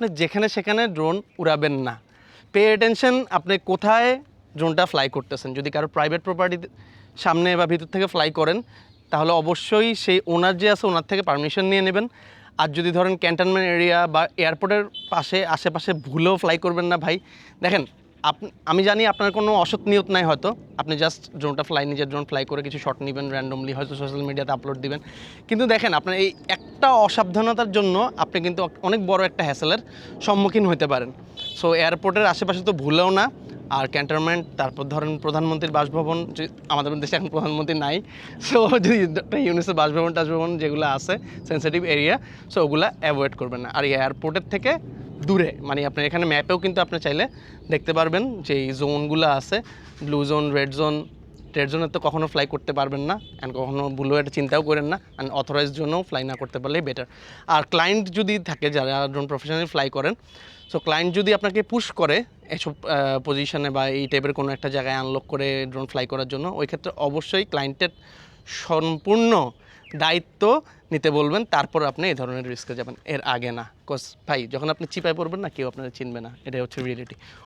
আপনি যেখানে সেখানে ড্রোন উড়াবেন না। পে অ্যাটেনশন আপনি কোথায় ড্রোনটা ফ্লাই করতেছেন? যদি কারও প্রাইভেট প্রপার্টি সামনে বা ভিতর থেকে ফ্লাই করেন, তাহলে অবশ্যই সেই ওনার যে আছে, ওনার থেকে পারমিশন নিয়ে নেবেন। আর যদি ধরেন ক্যান্টনমেন্ট এরিয়া বা এয়ারপোর্টের পাশে, আশেপাশে ভুলেও ফ্লাই করবেন না ভাই। দেখেন আমি জানি আপনার কোনো অসৎ নিয়ত নাই হয়তো। আপনি জাস্ট ড্রোনটা ফ্লাই নিজের ড্রোন ফ্লাই করে কিছু শট নেবেন র্যান্ডমলি হয়তো সোশ্যাল মিডিয়াতে আপলোড দিবেন। কিন্তু দেখেন, আপনার এই একটা অসাবধানতার জন্য আপনি কিন্তু অনেক বড় একটা হ্যাসেলের সম্মুখীন হতে পারেন। সো এয়ারপোর্টের আশেপাশে তো ভুলেও না। আর ক্যান্টনমেন্ট তারপর ধরেন প্রধানমন্ত্রীর বাসভবন, যে আমাদের দেশে এখন প্রধানমন্ত্রী নাই। সো যদি ইউনিসেফ বাসভবন, টাসভবন যেগুলো আছে সেন্সিটিভ এরিয়া সো ওগুলো অ্যাভয়েড করবেন না। আর এয়ারপোর্টের থেকে দূরে মানে আপনার এখানে ম্যাপেও কিন্তু আপনি চাইলে দেখতে পারবেন যে এই জোনগুলো আছে blue zone red zone red জোনে তো কখনো ফ্লাই করতে পারবেন না অ্যান্ড কখনো ব্লু এটা চিন্তাও করেন না অ্যান্ড অথরাইজ জোনেও ফ্লাই না করতে পারলেই বেটার আর ক্লায়েন্ট যদি থাকে, যারা ড্রোন প্রফেশনালি ফ্লাই করেন সো ক্লায়েন্ট যদি আপনাকে পুশ করে এসব পজিশনে বা এই টাইপের কোনো একটা জায়গায় আনলক করে ড্রোন ফ্লাই করার জন্য, ওই ক্ষেত্রে অবশ্যই ক্লায়েন্টের সম্পূর্ণ দায়িত্ব নিতে বলবেন, তারপর আপনি এই ধরনের রিস্কে যাবেন। এর আগে না কোস ভাই, যখন আপনি চিপায় পড়বেন না, কেউ আপনারা চিনবে না, এটাই হচ্ছে রিয়েলিটি